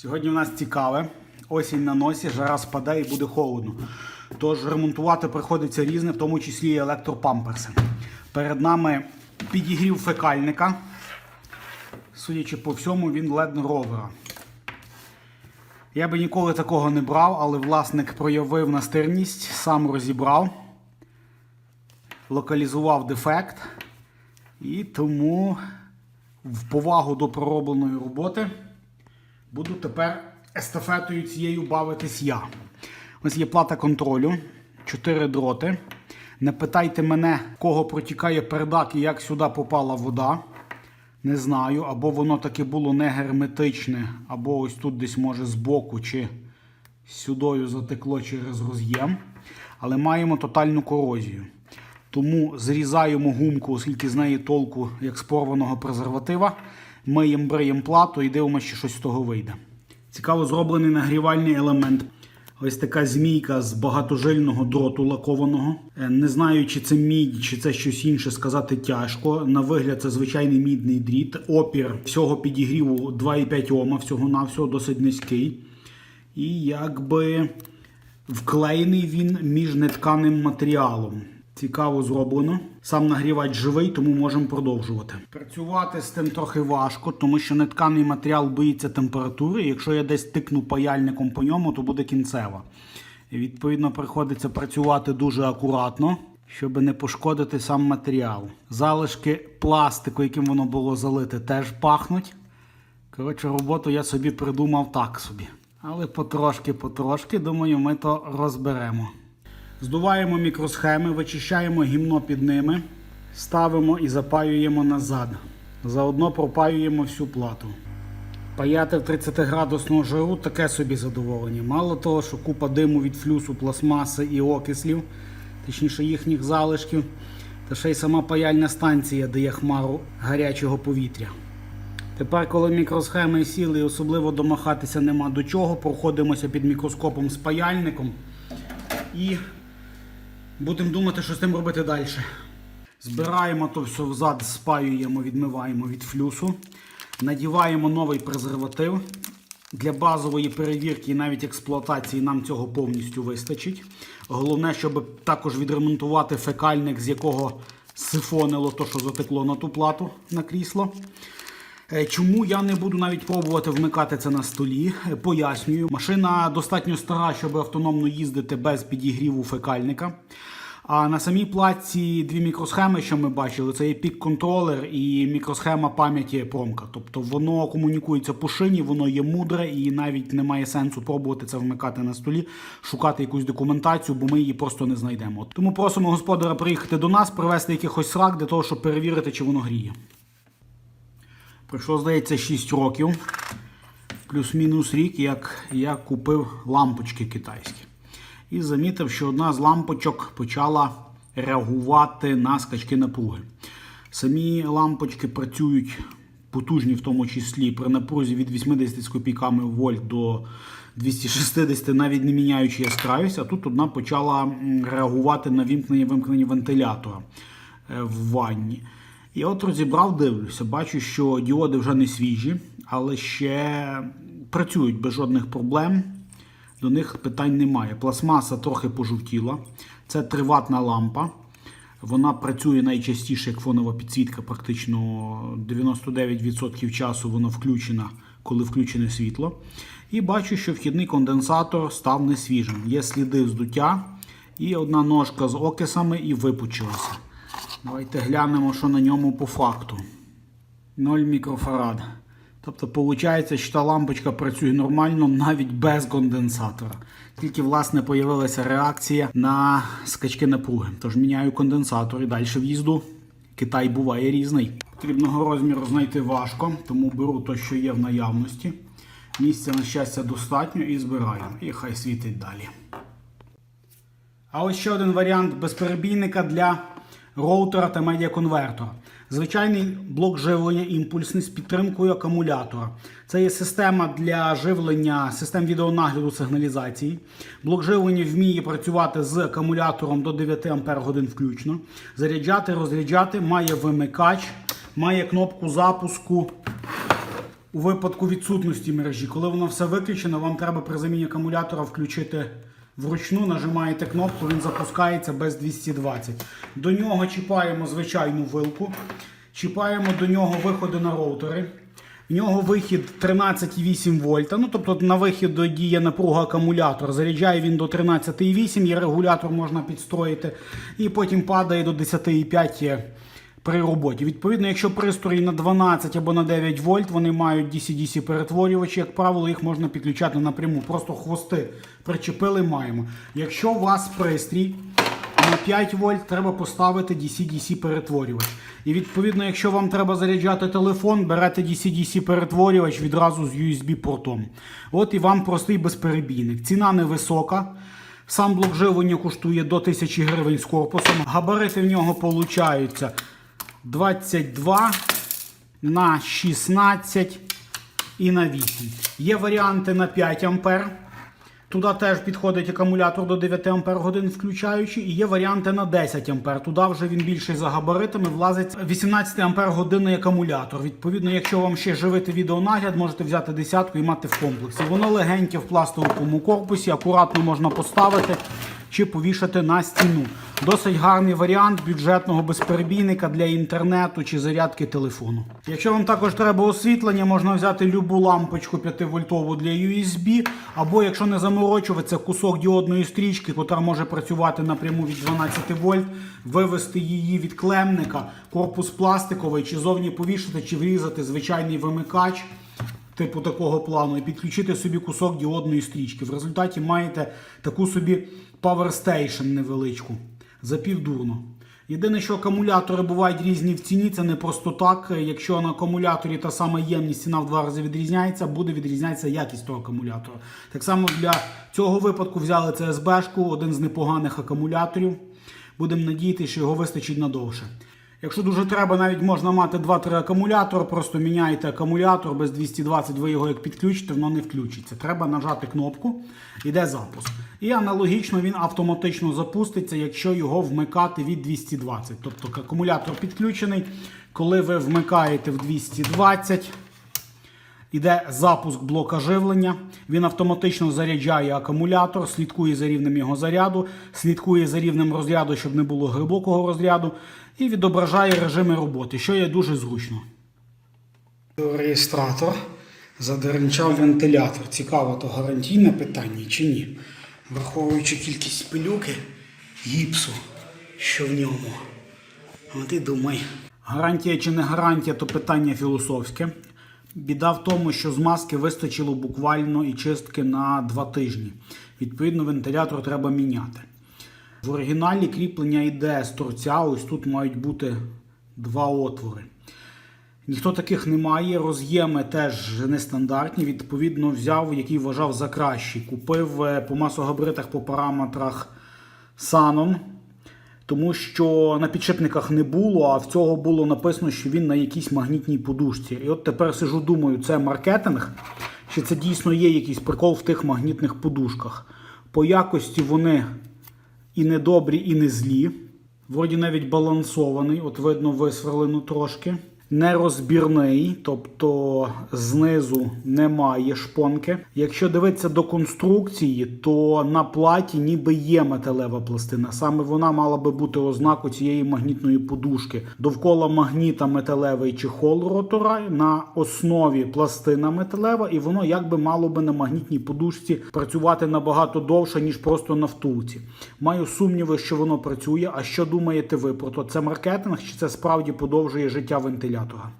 Сьогодні у нас цікаве. Осінь на носі, жара спаде і буде холодно. Тож ремонтувати приходиться різне, в тому числі і електропамперси. Перед нами підігрів фекальника. Судячи по всьому, він ледь ровера. Я би ніколи такого не брав, але власник проявив настирність, сам розібрав, локалізував дефект. І тому в повагу до проробленої роботи буду тепер естафетою цією бавитись я. Ось є плата контролю, 4 дроти. Не питайте мене, кого протікає передак і як сюди попала вода. Не знаю, або воно таки було не герметичне, або ось тут десь може збоку чи сюдою затекло через роз'єм. Але маємо тотальну корозію. Тому зрізаємо гумку, оскільки з неї толку як з порваного презерватива. Миємо бриємо плату і дивимося, чи щось з того вийде. Цікаво зроблений нагрівальний елемент. Ось така змійка з багатожильного дроту лакованого. Е, Не знаю, чи це мідь, чи це щось інше сказати тяжко. На вигляд це звичайний мідний дріт. Опір всього підігріву 2,5 Ома, всього навсього досить низький. І якби вклеєний він між нетканим матеріалом. Цікаво зроблено. Сам нагрівач живий, тому можемо продовжувати. Працювати з тим трохи важко, тому що нетканий матеріал боїться температури. Якщо я десь тикну паяльником по ньому, то буде кінцева. І відповідно приходиться працювати дуже акуратно, щоб не пошкодити сам матеріал. Залишки пластику, яким воно було залите, теж пахнуть. Коротше, роботу я собі придумав так собі. Але потрошки-потрошки, думаю, ми то розберемо. Здуваємо мікросхеми, вичищаємо гімно під ними, ставимо і запаюємо назад. Заодно пропаюємо всю плату. Паяти в 30-градусну жару таке собі задоволення. Мало того, що купа диму від флюсу, пластмаси і окислів, точніше їхніх залишків, та ще й сама паяльна станція дає хмару гарячого повітря. Тепер, коли мікросхеми сіли і особливо домахатися нема до чого, проходимося під мікроскопом з паяльником і будемо думати, що з тим робити далі. Збираємо то все взад, спаюємо, відмиваємо від флюсу, надіваємо новий презерватив. Для базової перевірки і навіть експлуатації нам цього повністю вистачить. Головне, щоб також відремонтувати фекальник, з якого сифонило то, що затекло на ту плату на крісло. Е, Чому я не буду навіть пробувати вмикати це на столі? Е, Пояснюю, машина достатньо стара, щоб автономно їздити без підігріву фекальника. А на самій платці дві мікросхеми, що ми бачили, це є пік-контролер і мікросхема пам'яті промка. Тобто воно комунікується по шині, воно є мудре і навіть немає сенсу пробувати це вмикати на столі, шукати якусь документацію, бо ми її просто не знайдемо. Тому просимо господара приїхати до нас, привезти якихось срак для того, щоб перевірити, чи воно гріє. Пройшло, здається, 6 років, плюс-мінус рік, як я купив лампочки китайські. І замітив, що одна з лампочок почала реагувати на скачки напруги. Самі лампочки працюють потужні, в тому числі при напрузі від 80 з копійками вольт до 260, навіть не міняючи яскравість. А тут одна почала реагувати на вімкнення-вимкнення вентилятора е, в ванні. І от розібрав, дивлюся, бачу, що діоди вже не свіжі, але ще працюють без жодних проблем. До них питань немає. Пластмаса трохи пожовтіла. Це триватна лампа. Вона працює найчастіше як фонова підсвітка, практично 99% часу вона включена, коли включене світло. І бачу, що вхідний конденсатор став несвіжим. Є сліди вздуття і одна ножка з окисами і випучилася. Давайте глянемо, що на ньому по факту. 0 мікрофарад. Тобто, виходить, що та лампочка працює нормально навіть без конденсатора. Тільки, власне, появилася реакція на скачки напруги. Тож міняю конденсатор і далі в'їзду. Китай буває різний. Потрібного розміру знайти важко, тому беру те, що є в наявності. Місця, на щастя, достатньо і збираю. І хай світить далі. А ось ще один варіант безперебійника для роутера та медіаконвертора. Звичайний блок живлення імпульсний з підтримкою акумулятора. Це є система для живлення систем відеонагляду сигналізації. Блок живлення вміє працювати з акумулятором до 9 Ах включно. Заряджати, розряджати, має вимикач, має кнопку запуску у випадку відсутності мережі. Коли воно все виключено, вам треба при заміні акумулятора включити вручну, нажимаєте кнопку, він запускається без 220. До нього чіпаємо звичайну вилку, чіпаємо до нього виходи на роутери. В нього вихід 13,8 вольта. Ну, тобто на вихід діє напруга акумулятора. Заряджає він до 13,8, є регулятор можна підстроїти. І потім падає до 10,5 є при роботі. Відповідно, якщо пристрої на 12 або на 9 вольт, вони мають DC-DC перетворювачі, як правило, їх можна підключати напряму. Просто хвости причепили маємо. Якщо у вас пристрій на 5 вольт треба поставити DC-DC перетворювач. І відповідно, якщо вам треба заряджати телефон, берете DC-DC перетворювач відразу з USB-портом. От і вам простий безперебійник. Ціна невисока. Сам блок живлення коштує до 1000 гривень з корпусом. Габарити в нього получаються 22 на 16 і на 8. Є варіанти на 5 ампер. Туди теж підходить акумулятор до 9 ампер годин включаючи. І є варіанти на 10 ампер. Туди вже він більший за габаритами, влазить 18 ампер годинний акумулятор. Відповідно, якщо вам ще живити відеонагляд, можете взяти десятку і мати в комплексі. Воно легеньке в пластиковому корпусі, акуратно можна поставити чи повішати на стіну. Досить гарний варіант бюджетного безперебійника для інтернету чи зарядки телефону. Якщо вам також треба освітлення, можна взяти любу лампочку 5 вольтову для USB, або якщо не заморочуватися, кусок діодної стрічки, яка може працювати напряму від 12 вольт, вивести її від клемника, корпус пластиковий, чи зовні повішати, чи врізати звичайний вимикач типу такого плану, і підключити собі кусок діодної стрічки. В результаті маєте таку собі Power Station невеличку за півдурно. Єдине, що акумулятори бувають різні в ціні, це не просто так. Якщо на акумуляторі та сама ємність ціна в два рази відрізняється, буде відрізнятися якість того акумулятора. Так само для цього випадку взяли CSB-шку, один з непоганих акумуляторів. Будемо надіятися, що його вистачить надовше. Якщо дуже треба, навіть можна мати 2-3 акумулятори, просто міняєте акумулятор без 220, ви його як підключите, воно не включиться. Треба нажати кнопку, іде запуск. І аналогічно він автоматично запуститься, якщо його вмикати від 220. Тобто акумулятор підключений, коли ви вмикаєте в 220. Іде запуск блока живлення. Він автоматично заряджає акумулятор, слідкує за рівнем його заряду, слідкує за рівнем розряду, щоб не було глибокого розряду, і відображає режими роботи, що є дуже зручно. Реєстратор задеренчав вентилятор. Цікаво, то гарантійне питання чи ні? Враховуючи кількість пилюки, гіпсу, що в ньому. От і думай. Гарантія чи не гарантія, то питання філософське. Біда в тому, що змазки вистачило буквально і чистки на два тижні. Відповідно, вентилятор треба міняти. В оригіналі кріплення йде з торця, ось тут мають бути два отвори. Ніхто таких не має, роз'єми теж нестандартні. Відповідно, взяв, який вважав за кращий. Купив е, по масогабаритах по параметрах Sanon, тому що на підшипниках не було, а в цього було написано, що він на якійсь магнітній подушці. І от тепер сижу, думаю, це маркетинг, чи це дійсно є якийсь прикол в тих магнітних подушках. По якості вони і не добрі, і не злі. Вроді навіть балансований, от видно висверлено трошки. Нерозбірний, тобто знизу немає шпонки. Якщо дивитися до конструкції, то на платі ніби є металева пластина. Саме вона мала би бути ознакою цієї магнітної подушки. Довкола магніта металевий чехол ротора на основі пластина металева, і воно якби мало би на магнітній подушці працювати набагато довше, ніж просто на втулці. Маю сумніви, що воно працює. А що думаєте ви про то? Це маркетинг чи це справді подовжує життя вентилятора?